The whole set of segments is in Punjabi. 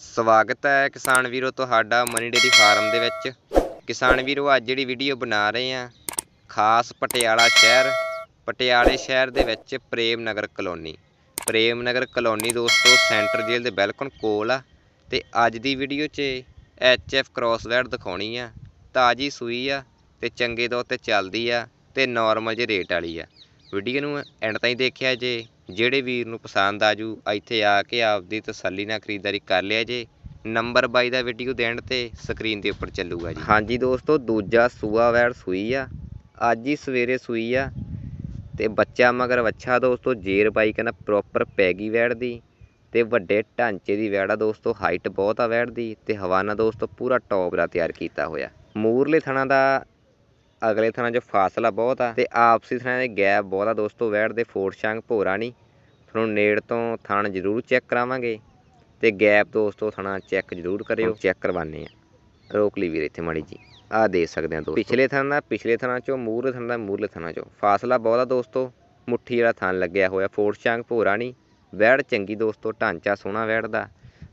ਸਵਾਗਤ ਹੈ ਕਿਸਾਨ ਵੀਰੋ ਤੁਹਾਡਾ ਮਨੀ ਡੇਰੀ ਫਾਰਮ ਦੇ ਵਿੱਚ। ਕਿਸਾਨ ਵੀਰੋ, ਅੱਜ ਜਿਹੜੀ ਵੀਡੀਓ ਬਣਾ ਰਹੇ ਆ ਖਾਸ ਪਟਿਆਲਾ ਸ਼ਹਿਰ, ਪਟਿਆਲੇ ਸ਼ਹਿਰ ਦੇ ਵਿੱਚ ਪ੍ਰੇਮ ਨਗਰ ਕਲੋਨੀ। ਪ੍ਰੇਮ ਨਗਰ ਕਲੋਨੀ ਦੋਸਤੋ, ਸੈਂਟਰ ਜੇਲ੍ਹ ਦੇ ਬਿਲਕੁਲ ਕੋਲ ਆ ਤੇ ਅੱਜ ਦੀ ਵੀਡੀਓ 'ਚ ਐਚ ਐਫ ਕ੍ਰੋਸਵੈਟ ਦਿਖਾਉਣੀ ਆ। ਤਾਜੀ ਸੂਈ ਆ ਤੇ ਚੰਗੇ ਦੁੱਧ ਤੇ ਚੱਲਦੀ ਆ ਤੇ ਨਾਰਮਲ ਜਿਹੇ ਰੇਟ ਵਾਲੀ ਆ। ਵੀਡੀਓ ਨੂੰ ਐਂਡ ਤਾਈਂ ਦੇਖਿਆ ਜੇ। ਜਿਹੜੇ ਵੀਰ ਨੂੰ ਪਸੰਦ ਆ ਜੂ ਇੱਥੇ ਆ ਕੇ ਆਪਦੀ ਤਸੱਲੀ ਨਾਲ ਖਰੀਦਦਾਰੀ ਕਰ ਲਿਆ ਜੇ, ਨੰਬਰ 22 ਦਾ ਵੀਡੀਓ ਦੇਣ ਤੇ ਸਕਰੀਨ ਦੇ ਉੱਪਰ ਚੱਲੂਗਾ ਜੀ। ਹਾਂਜੀ ਦੋਸਤੋ, ਦੂਜਾ ਸੂਆ ਵੈੜ ਸੂਈ ਆ, ਅੱਜ ਹੀ ਸਵੇਰੇ ਸੂਈ ਆ, ਤੇ ਬੱਚਾ ਮਗਰ ਵੱਛਾ ਦੋਸਤੋ, ਜੇਰ ਬਾਈ ਕਹਿੰਦਾ ਪ੍ਰੋਪਰ ਪੈਗੀ ਵੈੜ ਦੀ, ਤੇ ਵੱਡੇ ਢਾਂਚੇ ਦੀ ਵੈੜ ਆ ਦੋਸਤੋ ਹਾਈਟ ਬਹੁਤ ਆ ਵੈੜ ਦੀ, ਤੇ ਹਵਾਨਾ ਦੋਸਤੋ, ਪੂਰਾ ਟੌਪ ਦਾ ਤਿਆਰ ਕੀਤਾ ਹੋਇਆ। ਮੂਰਲੇ ਥਣਾ ਦਾ ਅਗਲੇ ਥਣਾ 'ਚ ਫਾਸਲਾ ਬਹੁਤ ਆ ਤੇ ਆਪਸੀ ਥਣਾ ਦੇ ਗੈਪ ਬਹੁਤ ਆ ਦੋਸਤੋ ਵੈੜ ਦੇ ਫੋੜ ਸ਼ੰਗ ਭੋਰਾ ਨਹੀਂ ਤੁਹਾਨੂੰ ਨੇੜ ਤੋਂ ਥਣ ਜ਼ਰੂਰ ਚੈੱਕ ਕਰਾਵਾਂਗੇ ਤੇ ਗੈਪ ਦੋਸਤੋ ਥਣਾ ਚੈੱਕ ਜ਼ਰੂਰ ਕਰਿਓ। ਚੈੱਕ ਕਰਵਾਨੇ ਆ ਰੋਕ ਲਈ ਵੀਰ ਇੱਥੇ ਮਾੜੀ ਜੀ। ਆ ਦੇ ਸਕਦੇ ਆ ਦੋਸਤੋ। ਪਿਛਲੇ ਥਣ ਦਾ ਪਿਛਲੇ ਥਣਾ ਚੋਂ ਮੂਰਲੇ ਥਣ ਦਾ ਮੂਰਲੇ ਥਣਾ ਚੋਂ। ਫਾਸਲਾ ਬਹੁਤ ਆ ਦੋਸਤੋ। ਮੁੱਠੀ ਵਾਲਾ ਥਣ ਲੱਗਿਆ ਹੋਇਆ ਫੋੜ ਸ਼ੰਗ ਭੋਰਾ ਨਹੀਂ ਵੈੜ ਚੰਗੀ ਦੋਸਤੋ ਢਾਂਚਾ ਸੋਹਣਾ ਵੈੜ ਦਾ।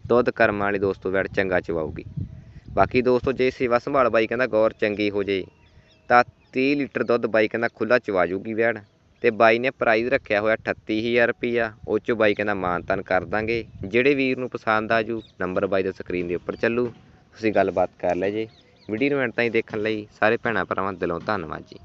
ਦੁੱਧ ਕਰਮ ਵਾਲੀ ਦੋਸਤੋ ਵੈੜ ਚੰਗਾ ਚਵਾਊਗੀ ਬਾਕੀ ਦੋਸਤੋ ਜੇ ਸੇਵਾ ਸੰਭਾਲ ਬਾਈ ਕਹਿੰਦਾ ਗੌਰ ਚੰਗੀ ਹੋ ਜੇ। ਤਾਂ ਤੀਹ ਲੀਟਰ ਦੁੱਧ ਬਾਈ ਕਹਿੰਦਾ ਖੁੱਲ੍ਹਾ ਚਵਾ ਜੂਗੀ ਵੈੜ ਤੇ ਬਾਈ ਨੇ ਪ੍ਰਾਈਜ਼ ਰੱਖਿਆ ਹੋਇਆ 38000 ਰੁਪਈਆ ਉਹ ਚੋਂ ਬਾਈ ਕਹਿੰਦਾ ਮਾਨਤਨ ਕਰ ਦਾਂਗੇ। ਜਿਹੜੇ ਵੀਰ ਨੂੰ ਪਸੰਦ ਆ ਆਜੂ ਨੰਬਰ ਬਾਈ ਦਾ ਸਕਰੀਨ ਦੇ ਉੱਪਰ ਚੱਲੂ। ਤੁਸੀਂ ਗੱਲਬਾਤ ਕਰ ਲੈ ਜੇ। ਵੀਡੀਓ ਨੂੰ ਐਂਡ ਤਾਈਂ ਦੇਖਣ ਲਈ ਸਾਰੇ ਭੈਣਾਂ ਭਰਾਵਾਂ ਦਿਲੋਂ ਧੰਨਵਾਦ ਜੀ।